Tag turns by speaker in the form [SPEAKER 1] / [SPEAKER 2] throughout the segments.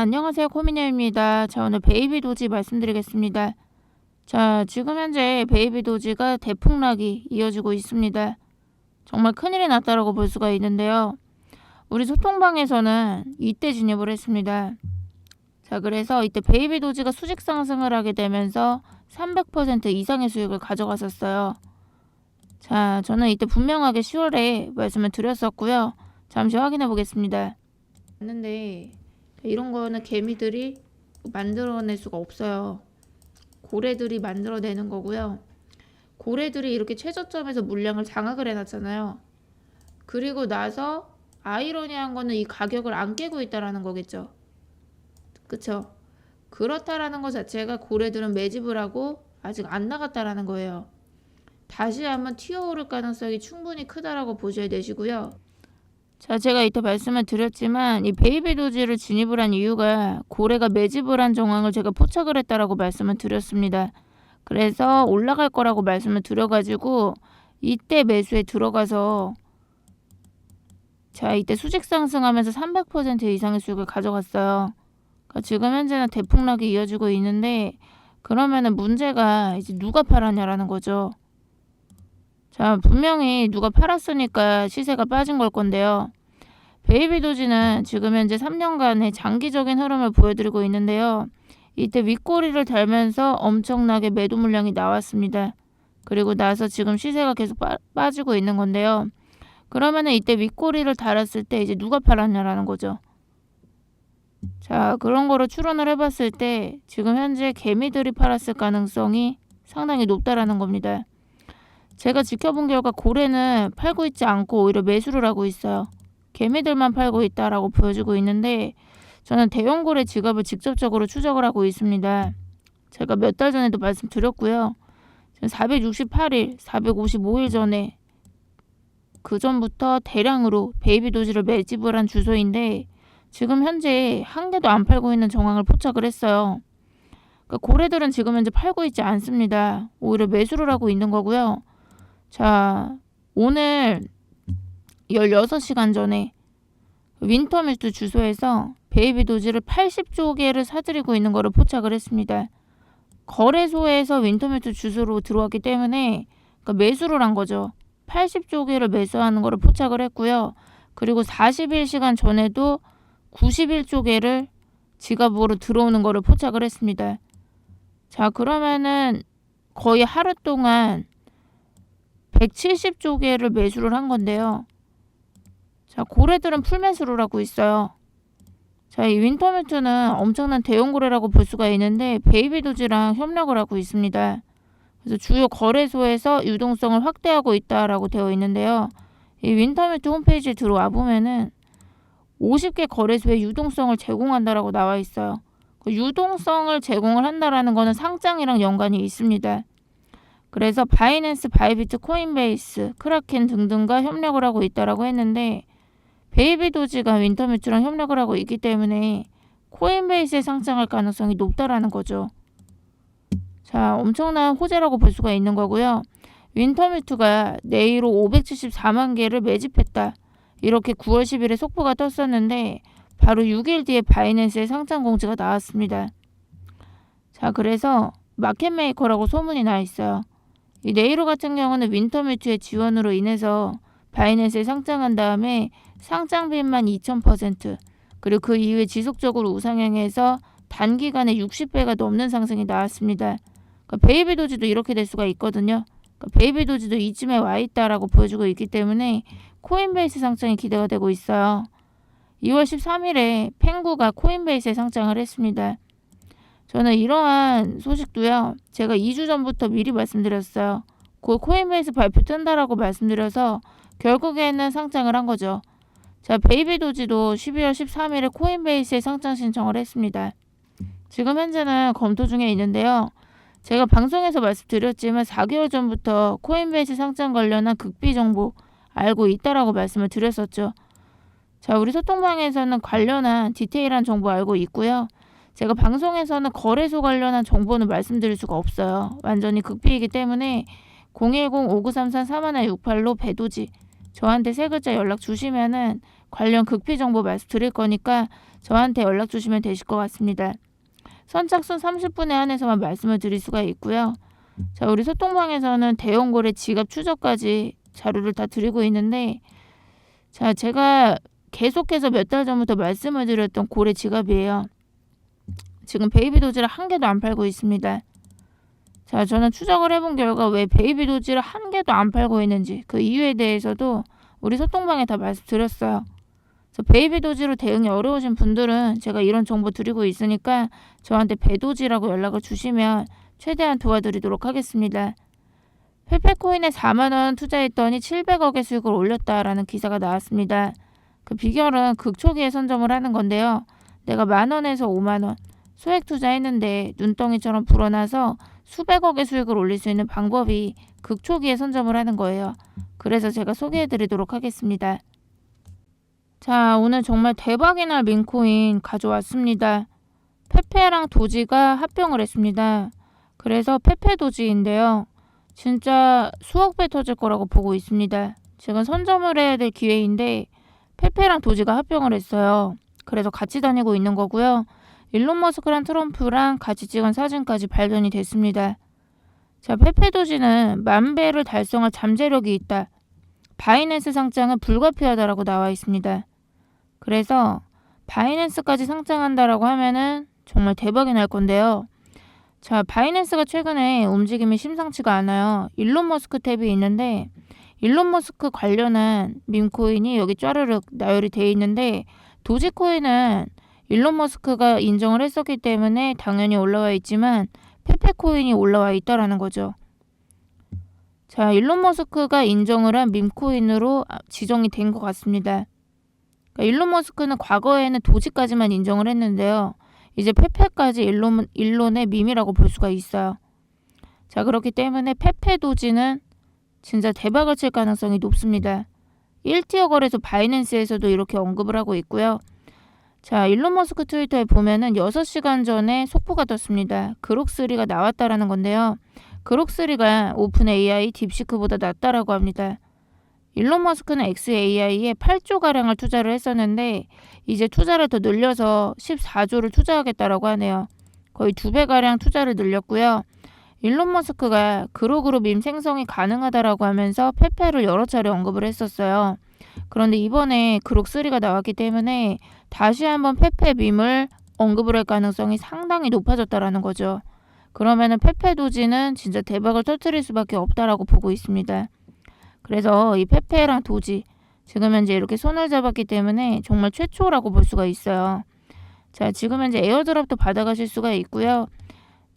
[SPEAKER 1] 안녕하세요. 코미녀입니다. 자, 오늘 베이비 도지 말씀드리겠습니다. 자, 지금 현재 베이비 도지가 대폭락이 이어지고 있습니다. 정말 큰일이 났다라고 볼 수가 있는데요. 우리 소통방에서는 이때 진입을 했습니다. 자, 그래서 이때 베이비 도지가 수직 상승을 하게 되면서 300% 이상의 수익을 가져갔었어요. 자, 저는 이때 분명하게 10월에 말씀을 드렸었고요. 잠시 확인해 보겠습니다. 맞는데 이런 거는 개미들이 만들어낼 수가 없어요. 고래들이 만들어내는 거고요. 고래들이 이렇게 최저점에서 물량을 장악을 해놨잖아요. 그리고 나서 아이러니한 거는 이 가격을 안 깨고 있다라는 거겠죠. 그쵸? 그렇다라는 것 자체가 고래들은 매집을 하고 아직 안 나갔다라는 거예요. 다시 한번 튀어오를 가능성이 충분히 크다라고 보셔야 되시고요. 자, 제가 이때 말씀을 드렸지만 이 베이비 도지를 진입을 한 이유가 고래가 매집을 한 정황을 제가 포착을 했다라고 말씀을 드렸습니다. 그래서 올라갈 거라고 말씀을 드려가지고 이때 매수에 들어가서 자 이때 수직 상승하면서 300% 이상의 수익을 가져갔어요. 그러니까 지금 현재는 대폭락이 이어지고 있는데 그러면은 문제가 이제 누가 팔았냐라는 거죠. 자, 분명히 누가 팔았으니까 시세가 빠진 걸 건데요. 베이비 도지는 지금 현재 3년간의 장기적인 흐름을 보여드리고 있는데요. 이때 윗꼬리를 달면서 엄청나게 매도 물량이 나왔습니다. 그리고 나서 지금 시세가 계속 빠, 빠지고 있는 건데요. 그러면은 이때 윗꼬리를 달았을 때 이제 누가 팔았냐라는 거죠. 자, 그런 거로 추론을 해봤을 때 지금 현재 개미들이 팔았을 가능성이 상당히 높다라는 겁니다. 제가 지켜본 결과 고래는 팔고 있지 않고 오히려 매수를 하고 있어요. 개미들만 팔고 있다라고 보여지고 있는데 저는 대형 고래 지갑을 직접적으로 추적을 하고 있습니다. 제가 몇 달 전에도 말씀드렸고요. 468일, 455일 전에 그 전부터 대량으로 베이비 도지를 매집을 한 주소인데 지금 현재 한 개도 안 팔고 있는 정황을 포착을 했어요. 그러니까 고래들은 지금 현재 팔고 있지 않습니다. 오히려 매수를 하고 있는 거고요. 자, 오늘 16시간 전에 윈터밀트 주소에서 베이비 도지를 80조 개를 사들이고 있는 것을 포착을 했습니다. 거래소에서 윈터밀트 주소로 들어왔기 때문에 그러니까 매수를 한 거죠. 80조 개를 매수하는 것을 포착을 했고요. 그리고 41시간 전에도 91조 개를 지갑으로 들어오는 것을 포착을 했습니다. 자, 그러면은 거의 하루 동안 170조 개를 매수를 한 건데요. 자, 고래들은 풀매수를 하고 있어요. 자, 이 윈터밀트는 엄청난 대형 고래라고 볼 수가 있는데 베이비 도지랑 협력을 하고 있습니다. 그래서 주요 거래소에서 유동성을 확대하고 있다라고 되어 있는데요. 이 윈터밀트 홈페이지에 들어와 보면은 50개 거래소에 유동성을 제공한다라고 나와 있어요. 그 유동성을 제공을 한다라는 거는 상장이랑 연관이 있습니다. 그래서 바이낸스, 바이비트, 코인베이스, 크라켄 등등과 협력을 하고 있다라고 했는데 베이비 도지가 윈터뮤트랑 협력을 하고 있기 때문에 코인베이스에 상장할 가능성이 높다라는 거죠. 자, 엄청난 호재라고 볼 수가 있는 거고요. 윈터뮤트가 내일로 574만 개를 매집했다. 이렇게 9월 10일에 속보가 떴었는데 바로 6일 뒤에 바이낸스의 상장 공지가 나왔습니다. 자, 그래서 마켓메이커라고 소문이 나 있어요. 이 네이로 같은 경우는 윈터뮤트의 지원으로 인해서 바이낸스에 상장한 다음에 상장비만 2000% 그리고 그 이후에 지속적으로 우상향해서 단기간에 60배가 넘는 상승이 나왔습니다. 그러니까 베이비 도지도 이렇게 될 수가 있거든요. 그러니까 베이비 도지도 이쯤에 와 있다라고 보여주고 있기 때문에 코인베이스 상장이 기대가 되고 있어요. 2월 13일에 펭구가 코인베이스에 상장을 했습니다. 저는 이러한 소식도요. 제가 2주 전부터 미리 말씀드렸어요. 곧 코인베이스 발표 뜬다라고 말씀드려서 결국에는 상장을 한 거죠. 자, 베이비 도지도 12월 13일에 코인베이스에 상장 신청을 했습니다. 지금 현재는 검토 중에 있는데요. 제가 방송에서 말씀드렸지만 4개월 전부터 코인베이스 상장 관련한 극비 정보 알고 있다라고 말씀을 드렸었죠. 자, 우리 소통방에서는 관련한 디테일한 정보 알고 있고요. 제가 방송에서는 거래소 관련한 정보는 말씀드릴 수가 없어요. 완전히 극비이기 때문에 010-5933-3168로 배도지 저한테 세 글자 연락 주시면은 관련 극피 정보 말씀드릴 거니까 저한테 연락 주시면 되실 것 같습니다. 선착순 30분에 한해서만 말씀을 드릴 수가 있고요. 자, 우리 소통방에서는 대형고래 지갑 추적까지 자료를 다 드리고 있는데 자, 제가 계속해서 몇 달 전부터 말씀을 드렸던 고래 지갑이에요. 지금 베이비 도지를 한 개도 안 팔고 있습니다. 자, 저는 추적을 해본 결과 왜 베이비 도지를 한 개도 안 팔고 있는지 그 이유에 대해서도 우리 소통방에 다 말씀드렸어요. 베이비 도지로 대응이 어려우신 분들은 제가 이런 정보 드리고 있으니까 저한테 배도지라고 연락을 주시면 최대한 도와드리도록 하겠습니다. 페페코인에 4만원 투자했더니 700억의 수익을 올렸다라는 기사가 나왔습니다. 그 비결은 극초기에 선점을 하는 건데요. 내가 만원에서 5만원 소액 투자했는데 눈덩이처럼 불어나서 수백억의 수익을 올릴 수 있는 방법이 극초기에 선점을 하는 거예요. 그래서 제가 소개해 드리도록 하겠습니다. 자, 오늘 정말 대박이 날 민코인 가져왔습니다. 페페랑 도지가 합병을 했습니다. 그래서 페페 도지인데요. 진짜 수억 배 터질 거라고 보고 있습니다. 지금 선점을 해야 될 기회인데 페페랑 도지가 합병을 했어요. 그래서 같이 다니고 있는 거고요. 일론 머스크랑 트럼프랑 같이 찍은 사진까지 발견이 됐습니다. 자, 페페 도지는 만 배를 달성할 잠재력이 있다. 바이낸스 상장은 불가피하다라고 나와 있습니다. 그래서 바이낸스까지 상장한다라고 하면은 정말 대박이 날 건데요. 자, 바이낸스가 최근에 움직임이 심상치가 않아요. 일론 머스크 탭이 있는데 일론 머스크 관련한 밈코인이 여기 쫘르륵 나열이 돼 있는데 도지코인은 일론 머스크가 인정을 했었기 때문에 당연히 올라와 있지만 페페코인이 올라와 있다라는 거죠. 자, 일론 머스크가 인정을 한 밈코인으로 지정이 된 것 같습니다. 그러니까 일론 머스크는 과거에는 도지까지만 인정을 했는데요. 이제 페페까지 일론, 일론의 밈이라고 볼 수가 있어요. 자, 그렇기 때문에 페페 도지는 진짜 대박을 칠 가능성이 높습니다. 1티어 거래소 바이낸스에서도 이렇게 언급을 하고 있고요. 자, 일론 머스크 트위터에 보면은 6시간 전에 속보가 떴습니다. 그록3가 나왔다라는 건데요. 그록3가 오픈 AI 딥시크보다 낫다라고 합니다. 일론 머스크는 XAI에 8조 가량을 투자를 했었는데 이제 투자를 더 늘려서 14조를 투자하겠다라고 하네요. 거의 두 배 가량 투자를 늘렸고요. 일론 머스크가 그로그로 밈 생성이 가능하다라고 하면서 페페를 여러 차례 언급을 했었어요. 그런데 이번에 그록3가 나왔기 때문에 다시 한번 페페 밈을 언급을 할 가능성이 상당히 높아졌다라는 거죠. 그러면은 페페 도지는 진짜 대박을 터트릴 수밖에 없다라고 보고 있습니다. 그래서 이 페페랑 도지 지금 현재 이렇게 손을 잡았기 때문에 정말 최초라고 볼 수가 있어요. 자, 지금 현재 에어드랍도 받아가실 수가 있고요.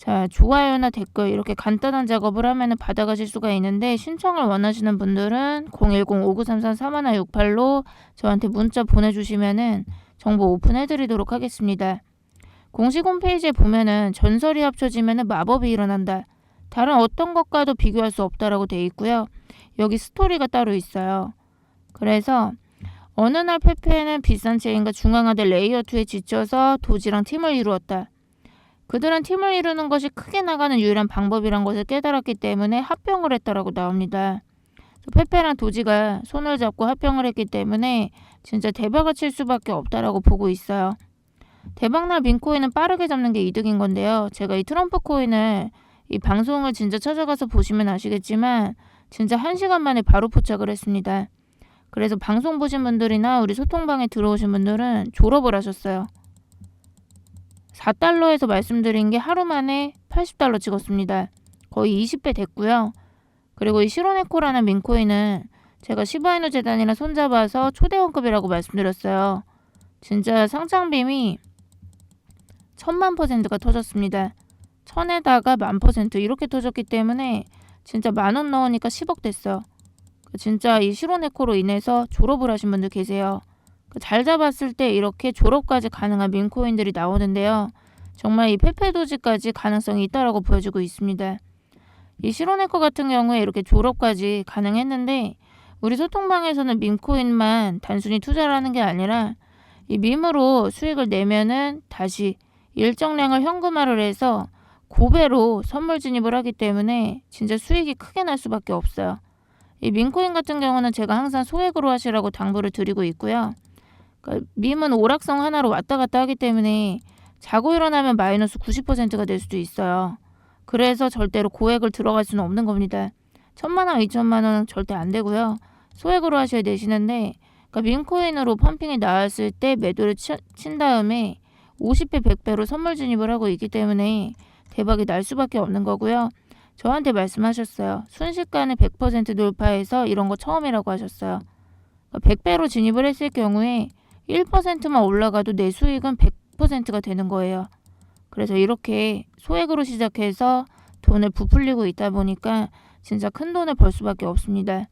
[SPEAKER 1] 자, 좋아요나 댓글 이렇게 간단한 작업을 하면 받아가실 수가 있는데 신청을 원하시는 분들은 010-5933-3168로 저한테 문자 보내주시면은 정보 오픈해드리도록 하겠습니다. 공식 홈페이지에 보면은 전설이 합쳐지면은 마법이 일어난다. 다른 어떤 것과도 비교할 수 없다라고 돼 있고요. 여기 스토리가 따로 있어요. 그래서 어느 날 페페는 비싼 체인과 중앙화된 레이어 2에 지쳐서 도지랑 팀을 이루었다. 그들은 팀을 이루는 것이 크게 나가는 유일한 방법이란 것을 깨달았기 때문에 합병을 했다라고 나옵니다. 페페랑 도지가 손을 잡고 합병을 했기 때문에 진짜 대박을 칠 수밖에 없다라고 보고 있어요. 대박날 빈코인은 빠르게 잡는 게 이득인 건데요. 제가 이 트럼프 코인을 이 방송을 진짜 찾아가서 보시면 아시겠지만 진짜 한 시간 만에 바로 포착을 했습니다. 그래서 방송 보신 분들이나 우리 소통방에 들어오신 분들은 졸업을 하셨어요. 4달러에서 말씀드린 게 하루 만에 80달러 찍었습니다. 거의 20배 됐고요. 그리고 이 시로네코라는 민코인은 제가 시바이누 재단이랑 손잡아서 초대원급이라고 말씀드렸어요. 진짜 상장빔이 천만 퍼센트가 터졌습니다. 천에다가 만 퍼센트 이렇게 터졌기 때문에 진짜 만 원 넣으니까 10억 됐어. 진짜 이 시로네코로 인해서 졸업을 하신 분들 계세요. 잘 잡았을 때 이렇게 졸업까지 가능한 민코인들이 나오는데요. 정말 이 페페도지까지 가능성이 있다라고 보여지고 있습니다. 이 시로네코 같은 경우에 이렇게 졸업까지 가능했는데 우리 소통방에서는 밈코인만 단순히 투자를 하는 게 아니라 이 밈으로 수익을 내면은 다시 일정량을 현금화를 해서 고배로 선물 진입을 하기 때문에 진짜 수익이 크게 날 수밖에 없어요. 이 민코인 같은 경우는 제가 항상 소액으로 하시라고 당부를 드리고 있고요. 그러니까 밈은 오락성 하나로 왔다 갔다 하기 때문에 자고 일어나면 마이너스 90%가 될 수도 있어요. 그래서 절대로 고액을 들어갈 수는 없는 겁니다. 천만 원, 이천만 원은 절대 안 되고요. 소액으로 하셔야 되시는데 그러니까 민코인으로 펌핑이 나왔을 때 매도를 치- 친 다음에 50배, 100배로 선물 진입을 하고 있기 때문에 대박이 날 수밖에 없는 거고요. 저한테 말씀하셨어요. 순식간에 100% 돌파해서 이런 거 처음이라고 하셨어요. 100배로 진입을 했을 경우에 1%만 올라가도 내 수익은 100%가 되는 거예요. 그래서 이렇게 소액으로 시작해서 돈을 부풀리고 있다 보니까 진짜 큰 돈을 벌 수밖에 없습니다.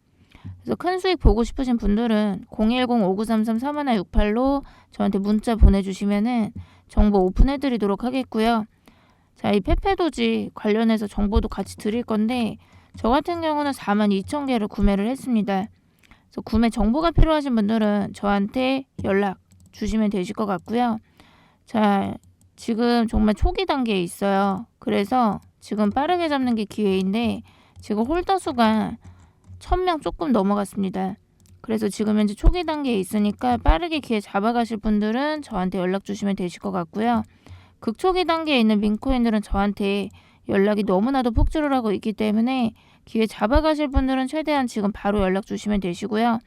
[SPEAKER 1] 그래서 큰 수익 보고 싶으신 분들은 010-5933-3168로 저한테 문자 보내주시면은 정보 오픈해드리도록 하겠고요. 자, 이 페페도지 관련해서 정보도 같이 드릴 건데 저 같은 경우는 42,000개를 구매를 했습니다. 그래서 구매 정보가 필요하신 분들은 저한테 연락 주시면 되실 것 같고요. 자, 지금 정말 초기 단계에 있어요. 그래서 지금 빠르게 잡는 게 기회인데 지금 홀더 수가 1000명 조금 넘어갔습니다. 그래서 지금 현재 초기 단계에 있으니까 빠르게 기회 잡아가실 분들은 저한테 연락 주시면 되실 것 같고요. 극초기 단계에 있는 민코인들은 저한테 연락이 너무나도 폭주를 하고 있기 때문에 기회 잡아가실 분들은 최대한 지금 바로 연락 주시면 되시고요.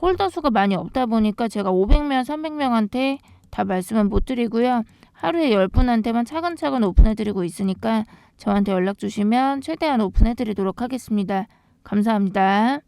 [SPEAKER 1] 홀더 수가 많이 없다 보니까 제가 500명, 300명한테 다 말씀은 못 드리고요. 하루에 10분한테만 차근차근 오픈해드리고 있으니까 저한테 연락 주시면 최대한 오픈해드리도록 하겠습니다. 감사합니다.